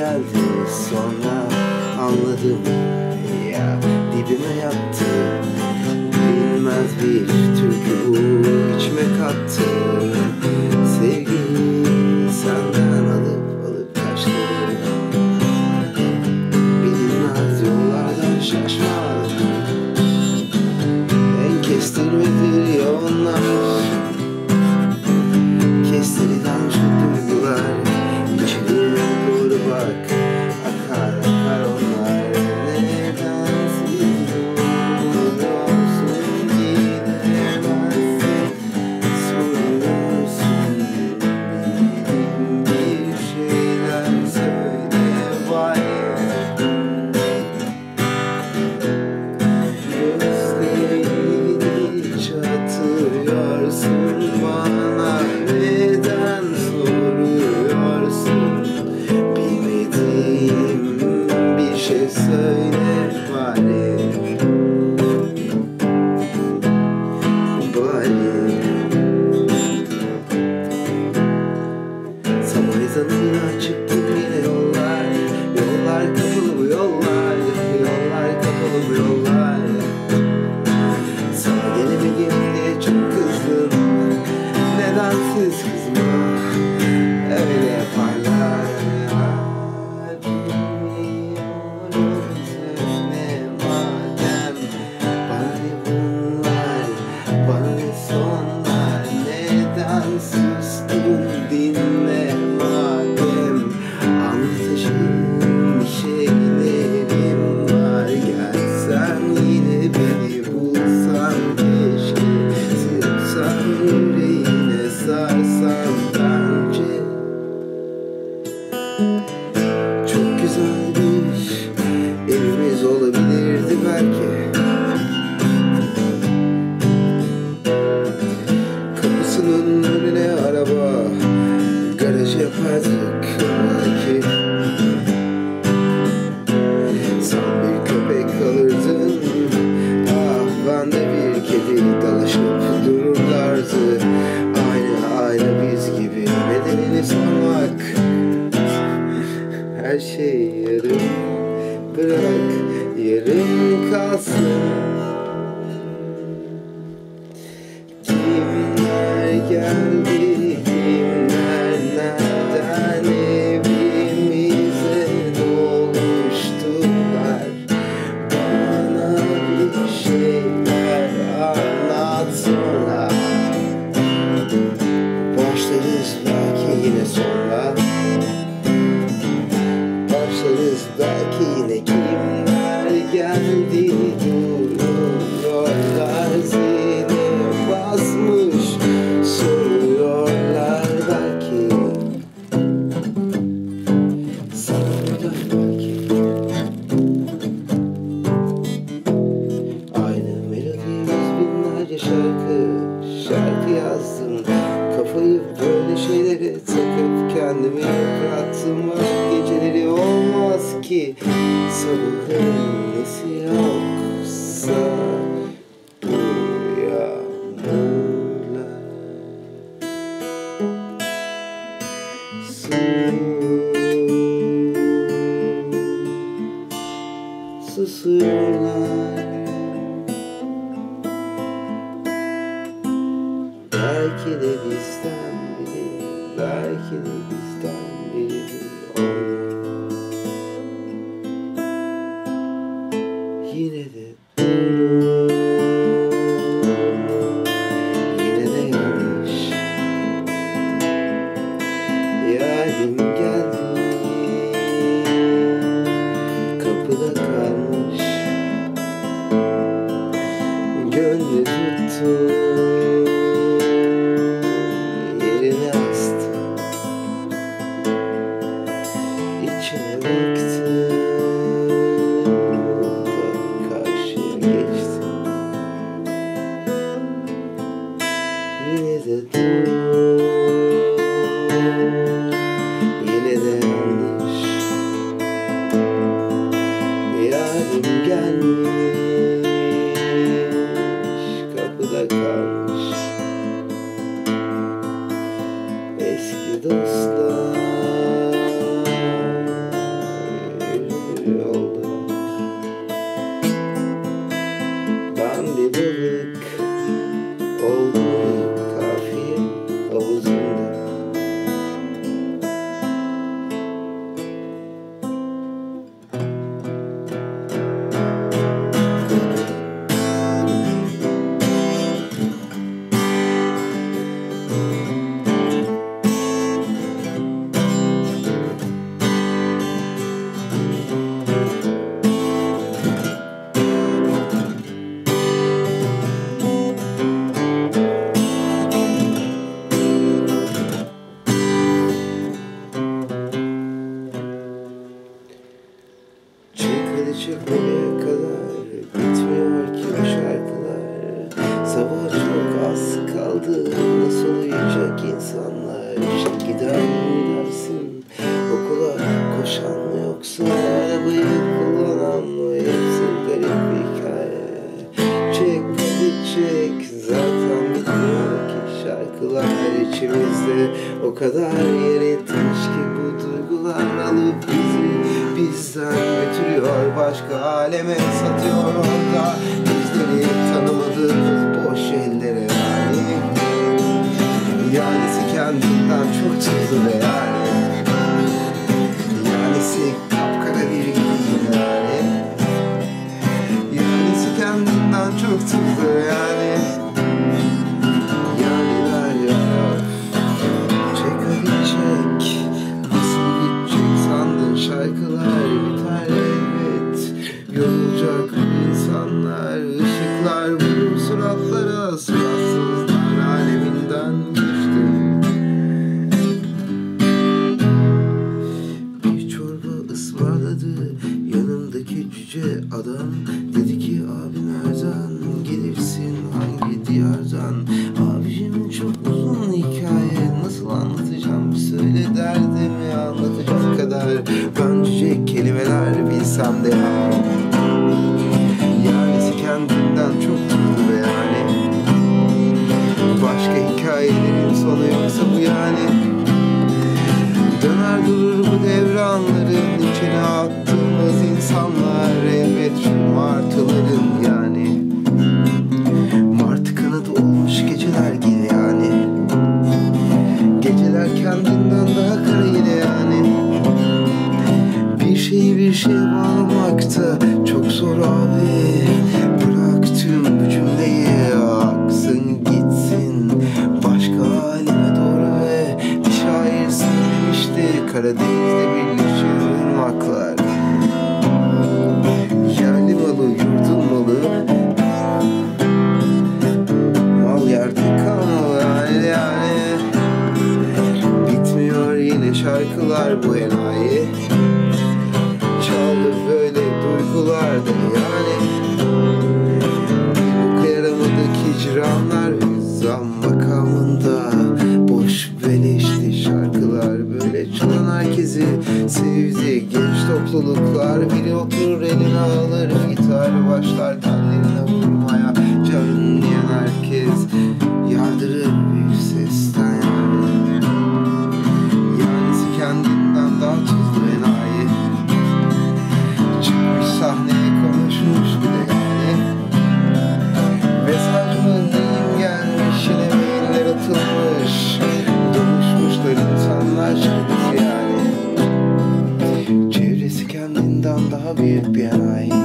geldi sonra. Anladım. Ya dibime yattı. Bilmez bir Cesa e Nepare. şey yarım Bırak yarım kalsın. şarkı şarkı yazdım. Kafayı böyle şeylere takıp kendimi yıprattım Artık geceleri olmaz ki. Sabahın nesi yoksa uyanırlar Susuyorlar good. kendimi anlatacak kadar Öncecek kelimeler bilsem de yani. Yarısı kendinden çok mutlu be yani. Başka hikayelerin sonu yoksa bu yani. Döner durur bu devranların içine ortada Boş beleşti şarkılar böyle. Çalan herkesi sevdi Genç topluluklar. Biri oturur eline alır gitar Başlar tellerine vurmaya. Canını yiyen herkes yardırır. किताबें प्यारी